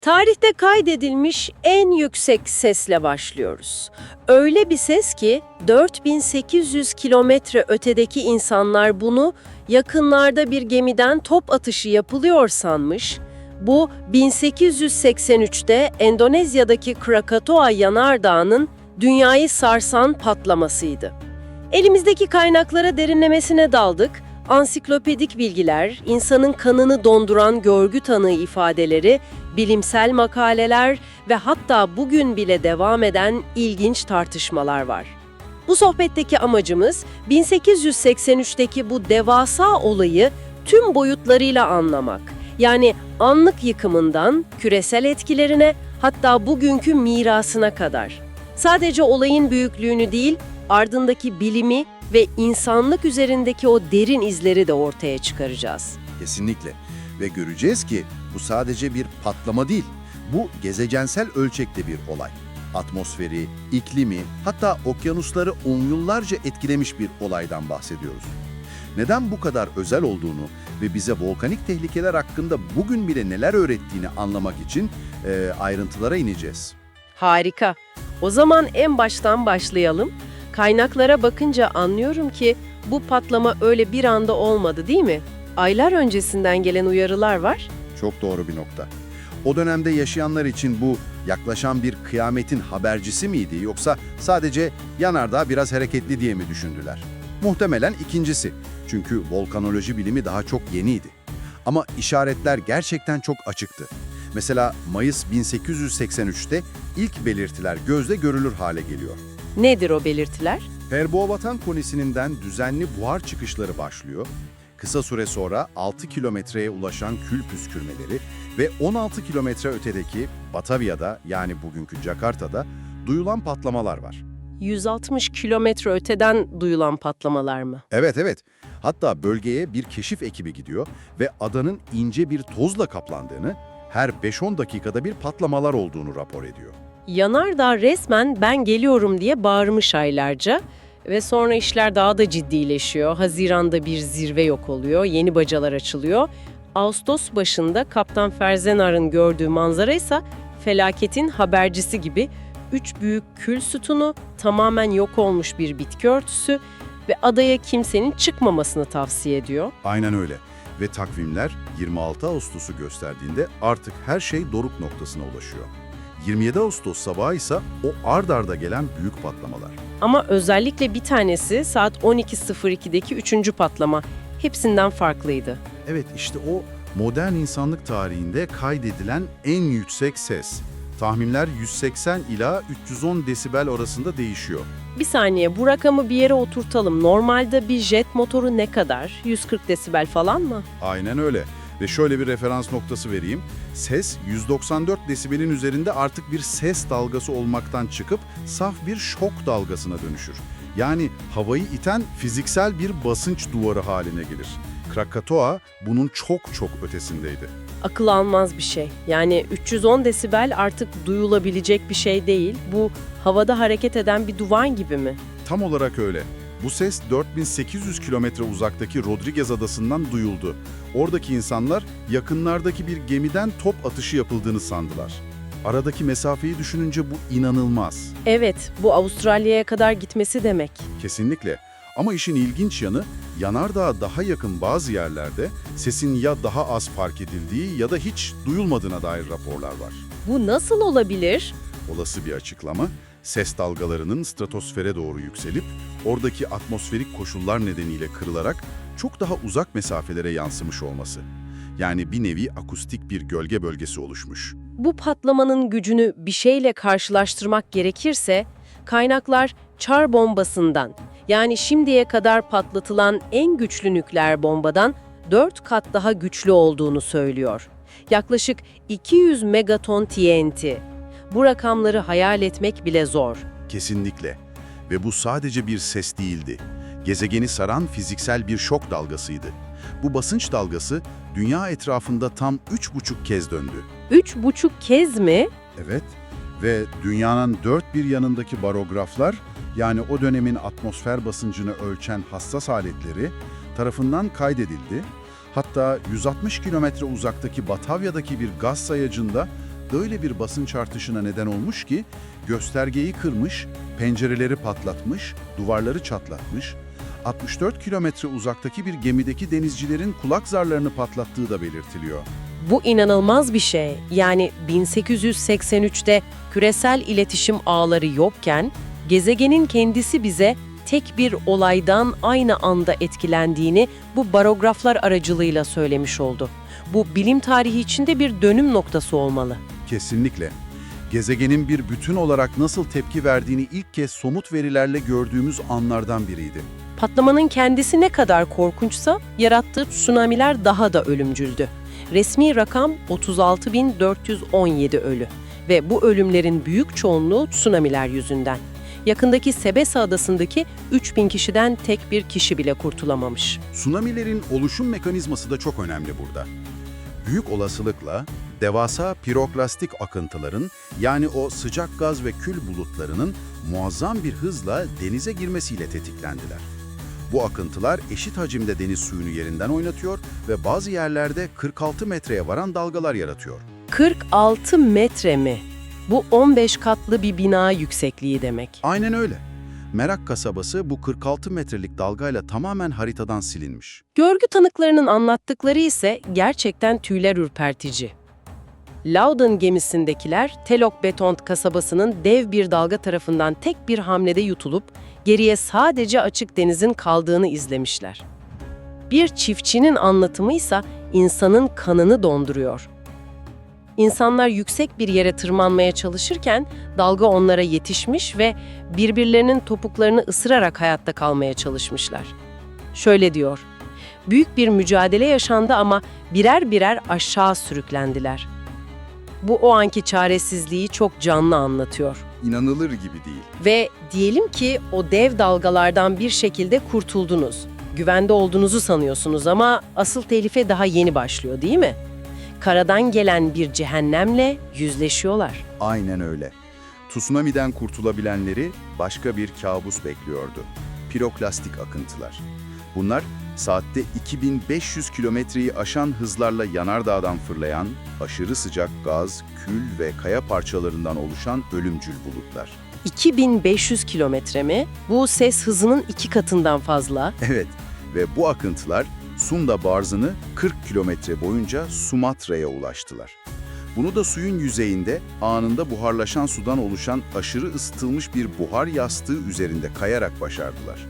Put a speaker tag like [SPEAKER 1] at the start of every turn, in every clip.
[SPEAKER 1] Tarihte kaydedilmiş en yüksek sesle başlıyoruz. Öyle bir ses ki 4800 kilometre ötedeki insanlar bunu yakınlarda bir gemiden top atışı yapılıyor sanmış. Bu 1883'te Endonezya'daki Krakatoa yanardağının dünyayı sarsan patlamasıydı. Elimizdeki kaynaklara derinlemesine daldık. Ansiklopedik bilgiler, insanın kanını donduran görgü tanığı ifadeleri, bilimsel makaleler ve hatta bugün bile devam eden ilginç tartışmalar var. Bu sohbetteki amacımız 1883'teki bu devasa olayı tüm boyutlarıyla anlamak. Yani anlık yıkımından küresel etkilerine hatta bugünkü mirasına kadar. Sadece olayın büyüklüğünü değil, ardındaki bilimi ve insanlık üzerindeki o derin izleri de ortaya çıkaracağız.
[SPEAKER 2] Kesinlikle. Ve göreceğiz ki bu sadece bir patlama değil. Bu gezegensel ölçekte bir olay. Atmosferi, iklimi, hatta okyanusları on yıllarca etkilemiş bir olaydan bahsediyoruz. Neden bu kadar özel olduğunu ve bize volkanik tehlikeler hakkında bugün bile neler öğrettiğini anlamak için e, ayrıntılara ineceğiz.
[SPEAKER 1] Harika. O zaman en baştan başlayalım. Kaynaklara bakınca anlıyorum ki bu patlama öyle bir anda olmadı değil mi? Aylar öncesinden gelen uyarılar var.
[SPEAKER 2] Çok doğru bir nokta. O dönemde yaşayanlar için bu yaklaşan bir kıyametin habercisi miydi yoksa sadece yanardağ biraz hareketli diye mi düşündüler? Muhtemelen ikincisi. Çünkü volkanoloji bilimi daha çok yeniydi. Ama işaretler gerçekten çok açıktı. Mesela Mayıs 1883'te ilk belirtiler gözle görülür hale geliyor.
[SPEAKER 1] Nedir o belirtiler?
[SPEAKER 2] Perboğatan konisininden düzenli buhar çıkışları başlıyor. Kısa süre sonra 6 kilometreye ulaşan kül püskürmeleri ve 16 kilometre ötedeki Batavya'da yani bugünkü Jakarta'da duyulan patlamalar var.
[SPEAKER 1] 160 kilometre öteden duyulan patlamalar mı?
[SPEAKER 2] Evet evet. Hatta bölgeye bir keşif ekibi gidiyor ve adanın ince bir tozla kaplandığını, her 5-10 dakikada bir patlamalar olduğunu rapor ediyor.
[SPEAKER 1] Yanardağ resmen ben geliyorum diye bağırmış aylarca ve sonra işler daha da ciddileşiyor. Haziranda bir zirve yok oluyor, yeni bacalar açılıyor. Ağustos başında Kaptan Ferzenar'ın gördüğü manzara ise felaketin habercisi gibi üç büyük kül sütunu, tamamen yok olmuş bir bitki örtüsü ve adaya kimsenin çıkmamasını tavsiye ediyor.
[SPEAKER 2] Aynen öyle. Ve takvimler 26 Ağustos'u gösterdiğinde artık her şey doruk noktasına ulaşıyor. 27 Ağustos sabahı ise o ard arda gelen büyük patlamalar.
[SPEAKER 1] Ama özellikle bir tanesi saat 12.02'deki üçüncü patlama. Hepsinden farklıydı.
[SPEAKER 2] Evet işte o modern insanlık tarihinde kaydedilen en yüksek ses. Tahminler 180 ila 310 desibel arasında değişiyor.
[SPEAKER 1] Bir saniye bu rakamı bir yere oturtalım. Normalde bir jet motoru ne kadar? 140 desibel falan mı?
[SPEAKER 2] Aynen öyle. Ve şöyle bir referans noktası vereyim. Ses 194 desibelin üzerinde artık bir ses dalgası olmaktan çıkıp saf bir şok dalgasına dönüşür. Yani havayı iten fiziksel bir basınç duvarı haline gelir. Krakatoa bunun çok çok ötesindeydi.
[SPEAKER 1] Akıl almaz bir şey. Yani 310 desibel artık duyulabilecek bir şey değil. Bu havada hareket eden bir duvan gibi mi?
[SPEAKER 2] Tam olarak öyle. Bu ses 4800 kilometre uzaktaki Rodriguez adasından duyuldu. Oradaki insanlar yakınlardaki bir gemiden top atışı yapıldığını sandılar. Aradaki mesafeyi düşününce bu inanılmaz.
[SPEAKER 1] Evet, bu Avustralya'ya kadar gitmesi demek.
[SPEAKER 2] Kesinlikle. Ama işin ilginç yanı, yanardağa daha yakın bazı yerlerde sesin ya daha az fark edildiği ya da hiç duyulmadığına dair raporlar var.
[SPEAKER 1] Bu nasıl olabilir?
[SPEAKER 2] Olası bir açıklama, ses dalgalarının stratosfere doğru yükselip oradaki atmosferik koşullar nedeniyle kırılarak çok daha uzak mesafelere yansımış olması. Yani bir nevi akustik bir gölge bölgesi oluşmuş.
[SPEAKER 1] Bu patlamanın gücünü bir şeyle karşılaştırmak gerekirse, kaynaklar çar bombasından, yani şimdiye kadar patlatılan en güçlü nükleer bombadan 4 kat daha güçlü olduğunu söylüyor. Yaklaşık 200 megaton TNT. Bu rakamları hayal etmek bile zor.
[SPEAKER 2] Kesinlikle. Ve bu sadece bir ses değildi. Gezegeni saran fiziksel bir şok dalgasıydı. Bu basınç dalgası dünya etrafında tam üç buçuk kez döndü.
[SPEAKER 1] Üç buçuk kez mi?
[SPEAKER 2] Evet ve dünyanın dört bir yanındaki barograflar yani o dönemin atmosfer basıncını ölçen hassas aletleri tarafından kaydedildi. Hatta 160 kilometre uzaktaki Batavya'daki bir gaz sayacında öyle bir basınç artışına neden olmuş ki göstergeyi kırmış, pencereleri patlatmış, duvarları çatlatmış, 64 kilometre uzaktaki bir gemideki denizcilerin kulak zarlarını patlattığı da belirtiliyor.
[SPEAKER 1] Bu inanılmaz bir şey. Yani 1883'te küresel iletişim ağları yokken gezegenin kendisi bize tek bir olaydan aynı anda etkilendiğini bu barograflar aracılığıyla söylemiş oldu. Bu bilim tarihi içinde bir dönüm noktası olmalı.
[SPEAKER 2] Kesinlikle. Gezegenin bir bütün olarak nasıl tepki verdiğini ilk kez somut verilerle gördüğümüz anlardan biriydi.
[SPEAKER 1] Patlamanın kendisi ne kadar korkunçsa yarattığı tsunamiler daha da ölümcüldü. Resmi rakam 36.417 ölü ve bu ölümlerin büyük çoğunluğu tsunamiler yüzünden. Yakındaki Sebesa adasındaki 3000 kişiden tek bir kişi bile kurtulamamış.
[SPEAKER 2] Tsunamilerin oluşum mekanizması da çok önemli burada. Büyük olasılıkla devasa piroklastik akıntıların yani o sıcak gaz ve kül bulutlarının muazzam bir hızla denize girmesiyle tetiklendiler. Bu akıntılar eşit hacimde deniz suyunu yerinden oynatıyor ve bazı yerlerde 46 metreye varan dalgalar yaratıyor.
[SPEAKER 1] 46 metre mi? Bu 15 katlı bir bina yüksekliği demek.
[SPEAKER 2] Aynen öyle. Merak kasabası bu 46 metrelik dalgayla tamamen haritadan silinmiş.
[SPEAKER 1] Görgü tanıklarının anlattıkları ise gerçekten tüyler ürpertici. Loudon gemisindekiler Telok Betont kasabasının dev bir dalga tarafından tek bir hamlede yutulup geriye sadece açık denizin kaldığını izlemişler. Bir çiftçinin anlatımı ise insanın kanını donduruyor. İnsanlar yüksek bir yere tırmanmaya çalışırken dalga onlara yetişmiş ve birbirlerinin topuklarını ısırarak hayatta kalmaya çalışmışlar. Şöyle diyor, büyük bir mücadele yaşandı ama birer birer aşağı sürüklendiler. Bu o anki çaresizliği çok canlı anlatıyor.
[SPEAKER 2] İnanılır gibi değil.
[SPEAKER 1] Ve diyelim ki o dev dalgalardan bir şekilde kurtuldunuz. Güvende olduğunuzu sanıyorsunuz ama asıl tehlife daha yeni başlıyor değil mi? Karadan gelen bir cehennemle yüzleşiyorlar.
[SPEAKER 2] Aynen öyle. Tsunami'den kurtulabilenleri başka bir kabus bekliyordu. Piroklastik akıntılar. Bunlar saatte 2500 kilometreyi aşan hızlarla yanardağdan fırlayan, aşırı sıcak gaz, kül ve kaya parçalarından oluşan ölümcül bulutlar.
[SPEAKER 1] 2500 kilometre mi? Bu ses hızının iki katından fazla.
[SPEAKER 2] Evet ve bu akıntılar Sunda Barzı'nı 40 kilometre boyunca Sumatra'ya ulaştılar. Bunu da suyun yüzeyinde anında buharlaşan sudan oluşan aşırı ısıtılmış bir buhar yastığı üzerinde kayarak başardılar.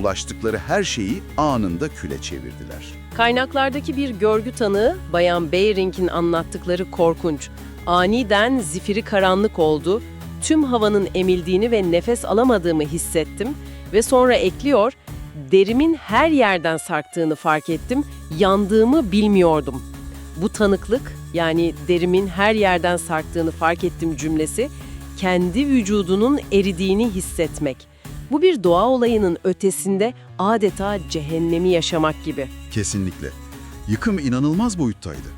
[SPEAKER 2] Ulaştıkları her şeyi anında küle çevirdiler.
[SPEAKER 1] Kaynaklardaki bir görgü tanığı Bayan Beyrink'in anlattıkları korkunç. Aniden zifiri karanlık oldu, tüm havanın emildiğini ve nefes alamadığımı hissettim ve sonra ekliyor, derimin her yerden sarktığını fark ettim, yandığımı bilmiyordum. Bu tanıklık, yani derimin her yerden sarktığını fark ettim cümlesi, kendi vücudunun eridiğini hissetmek. Bu bir doğa olayının ötesinde adeta cehennemi yaşamak gibi.
[SPEAKER 2] Kesinlikle. Yıkım inanılmaz boyuttaydı.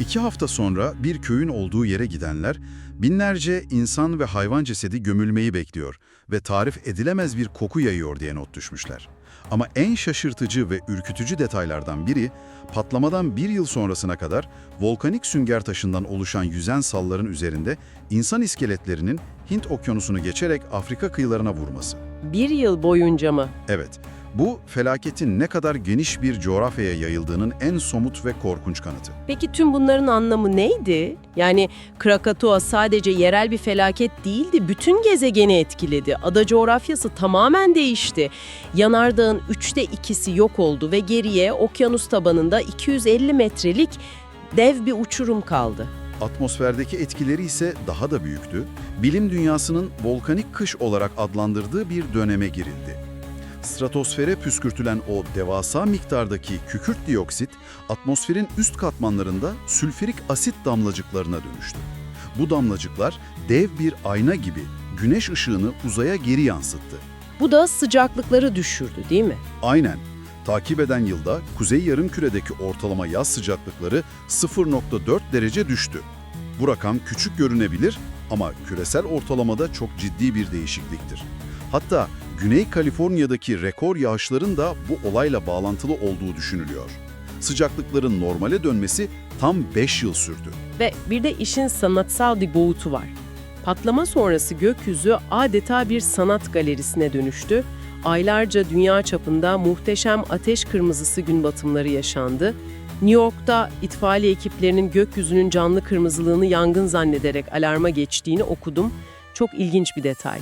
[SPEAKER 2] İki hafta sonra bir köyün olduğu yere gidenler, binlerce insan ve hayvan cesedi gömülmeyi bekliyor ve tarif edilemez bir koku yayıyor diye not düşmüşler. Ama en şaşırtıcı ve ürkütücü detaylardan biri, patlamadan bir yıl sonrasına kadar volkanik sünger taşından oluşan yüzen salların üzerinde insan iskeletlerinin Hint okyanusunu geçerek Afrika kıyılarına vurması.
[SPEAKER 1] Bir yıl boyunca mı?
[SPEAKER 2] Evet, bu felaketin ne kadar geniş bir coğrafyaya yayıldığının en somut ve korkunç kanıtı.
[SPEAKER 1] Peki tüm bunların anlamı neydi? Yani Krakatoa sadece yerel bir felaket değildi, bütün gezegeni etkiledi. Ada coğrafyası tamamen değişti. Yanardağın üçte ikisi yok oldu ve geriye okyanus tabanında 250 metrelik dev bir uçurum kaldı.
[SPEAKER 2] Atmosferdeki etkileri ise daha da büyüktü. Bilim dünyasının volkanik kış olarak adlandırdığı bir döneme girildi. Stratosfere püskürtülen o devasa miktardaki kükürt dioksit, atmosferin üst katmanlarında sülfürik asit damlacıklarına dönüştü. Bu damlacıklar dev bir ayna gibi güneş ışığını uzaya geri yansıttı.
[SPEAKER 1] Bu da sıcaklıkları düşürdü değil mi?
[SPEAKER 2] Aynen. Takip eden yılda kuzey yarımküredeki ortalama yaz sıcaklıkları 0.4 derece düştü. Bu rakam küçük görünebilir ama küresel ortalamada çok ciddi bir değişikliktir. Hatta Güney Kaliforniya'daki rekor yağışların da bu olayla bağlantılı olduğu düşünülüyor. sıcaklıkların normale dönmesi tam 5 yıl sürdü.
[SPEAKER 1] Ve bir de işin sanatsal bir boyutu var. Patlama sonrası gökyüzü adeta bir sanat galerisine dönüştü. Aylarca dünya çapında muhteşem ateş kırmızısı gün batımları yaşandı. New York'ta itfaiye ekiplerinin gökyüzünün canlı kırmızılığını yangın zannederek alarma geçtiğini okudum. Çok ilginç bir detay.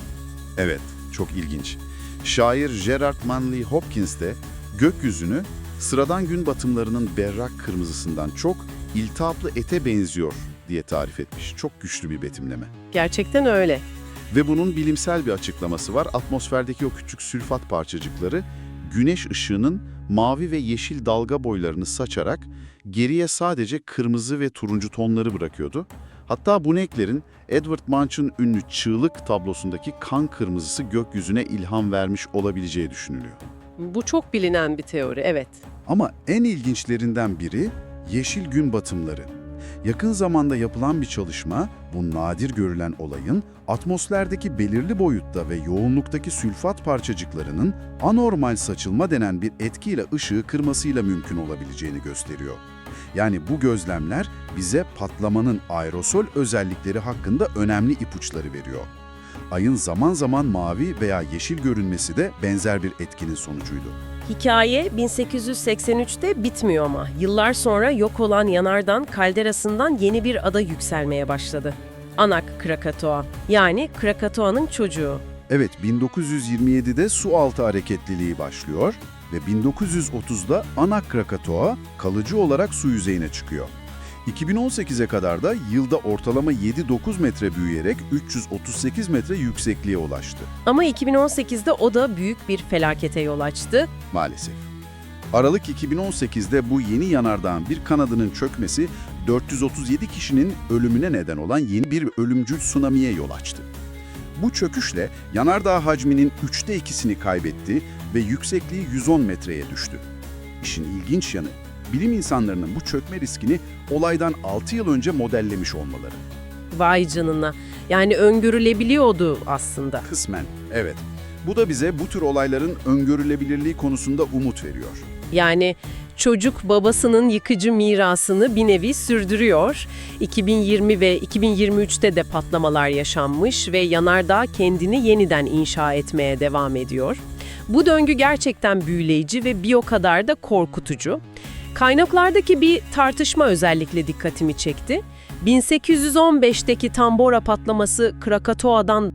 [SPEAKER 2] Evet, çok ilginç. Şair Gerard Manley Hopkins de gökyüzünü sıradan gün batımlarının berrak kırmızısından çok iltihaplı ete benziyor diye tarif etmiş. Çok güçlü bir betimleme.
[SPEAKER 1] Gerçekten öyle.
[SPEAKER 2] Ve bunun bilimsel bir açıklaması var. Atmosferdeki o küçük sülfat parçacıkları güneş ışığının mavi ve yeşil dalga boylarını saçarak geriye sadece kırmızı ve turuncu tonları bırakıyordu. Hatta bu renklerin Edward Munch'ın ünlü Çığlık tablosundaki kan kırmızısı gökyüzüne ilham vermiş olabileceği düşünülüyor.
[SPEAKER 1] Bu çok bilinen bir teori, evet.
[SPEAKER 2] Ama en ilginçlerinden biri yeşil gün batımları. Yakın zamanda yapılan bir çalışma, bu nadir görülen olayın atmosferdeki belirli boyutta ve yoğunluktaki sülfat parçacıklarının anormal saçılma denen bir etkiyle ışığı kırmasıyla mümkün olabileceğini gösteriyor. Yani bu gözlemler bize patlamanın aerosol özellikleri hakkında önemli ipuçları veriyor. Ayın zaman zaman mavi veya yeşil görünmesi de benzer bir etkinin sonucuydu.
[SPEAKER 1] Hikaye 1883'te bitmiyor ama yıllar sonra yok olan yanardan kalderasından yeni bir ada yükselmeye başladı. Anak Krakatoa yani Krakatoa'nın çocuğu.
[SPEAKER 2] Evet, 1927'de su altı hareketliliği başlıyor ve 1930'da Anak Krakatoa kalıcı olarak su yüzeyine çıkıyor. 2018'e kadar da yılda ortalama 7-9 metre büyüyerek 338 metre yüksekliğe ulaştı
[SPEAKER 1] Ama 2018'de o da büyük bir felakete yol açtı.
[SPEAKER 2] maalesef. Aralık 2018'de bu yeni yanardağın bir kanadının çökmesi 437 kişinin ölümüne neden olan yeni bir ölümcül tsunami'ye yol açtı. Bu çöküşle yanardağ hacminin üçte ikisini kaybetti ve yüksekliği 110 metreye düştü. İşin ilginç yanı, bilim insanlarının bu çökme riskini olaydan 6 yıl önce modellemiş olmaları.
[SPEAKER 1] Vay canına. Yani öngörülebiliyordu aslında.
[SPEAKER 2] Kısmen, evet. Bu da bize bu tür olayların öngörülebilirliği konusunda umut veriyor.
[SPEAKER 1] Yani çocuk babasının yıkıcı mirasını bir nevi sürdürüyor. 2020 ve 2023'te de patlamalar yaşanmış ve yanardağ kendini yeniden inşa etmeye devam ediyor. Bu döngü gerçekten büyüleyici ve bir o kadar da korkutucu. Kaynaklardaki bir tartışma özellikle dikkatimi çekti. 1815'teki Tambora patlaması Krakatoa'dan